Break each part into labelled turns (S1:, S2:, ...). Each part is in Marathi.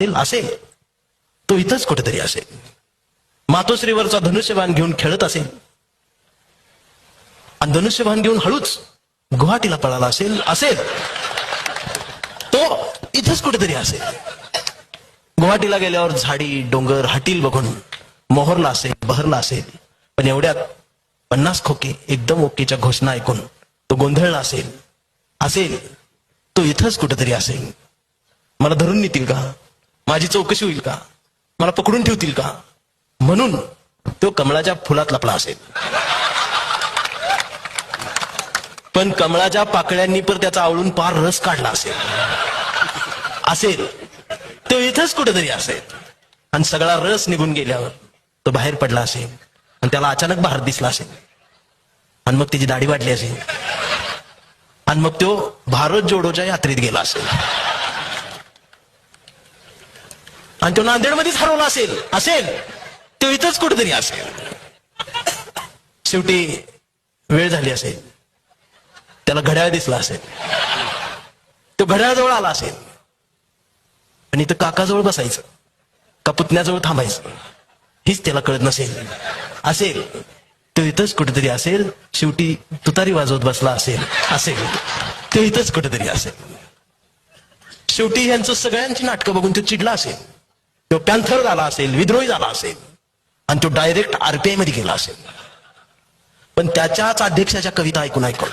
S1: असेल असेल. तो इथंच कुठेतरी असेल. मातोश्रीवरचा धनुष्यबाण घेऊन खेळत असेल. आणि धनुष्यबाण घेऊन हळूच गुवाहाटीला पळाला असेल असेल. तो इथंच कुठेतरी असेल. गुवाहाटीला गेल्यावर झाडी डोंगर हाटील बघून मोहरला असेल बहरला असेल. पण एवढ्यात पन्नास खोके एकदम ओकेच्या घोषणा ऐकून तो गोंधळला असेल. असेल. तो इथंच कुठेतरी असेल. मला धरून नेतील का? माझी चौकशी होईल का? मला पकडून ठेवतील का? म्हणून तो कमळाच्या फुलात लपला असेल. पण कमळाच्या पाकळ्यांनी पण त्याचा आवळून पार रस काढला असेल. असेल. तो इथंच कुठेतरी असेल. आणि सगळा रस निघून गेल्यावर तो बाहेर पडला असेल. आणि त्याला अचानक बाहेर दिसला असेल. आणि मग त्याची दाढी वाढली असेल. आणि मग तो भारत जोडोच्या यात्रेत गेला असेल. आणि तो नांदेडमध्येच हरवला असेल असेल तो इथंच कुठेतरी असेल. शेवटी वेळ झाली असेल. त्याला घड्याळ दिसला असेल. तो घड्याळाजवळ आला असेल. आणि इथं काकाजवळ बसायचं. का पुतण्याजवळ थांबायचं. हीच त्याला कळत नसेल. असेल. तो इथंच कुठेतरी असेल. शेवटी तुतारी वाजवत बसला असेल. असेल. तो इथंच कुठेतरी असेल. शेवटी यांचं सगळ्यांची नाटकं बघून तो चिडला असेल. तो पॅन्थर झाला असेल विद्रोही झाला असेल आणि तो डायरेक्ट आरपीआयमध्ये गेला असेल. पण त्याच्याच अध्यक्षाच्या कविता ऐकून ऐकून.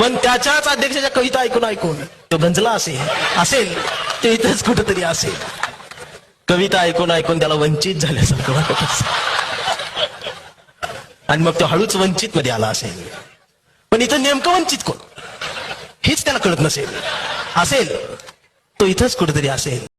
S1: पण त्याच्याच अध्यक्षाच्या कविता ऐकून ऐकून तो गंजला असेल असेल ते इथंच कुठंतरी असेल. कविता ऐकून ऐकून त्याला वंचित झाल्यासारखं वाटत असेल. आणि मग तो हळूच वंचित मध्ये आला असेल. पण इथं नेमकं वंचित कोण? हेच त्याला कळत नसेल. असेल. तो इथंच कुठेतरी असेल.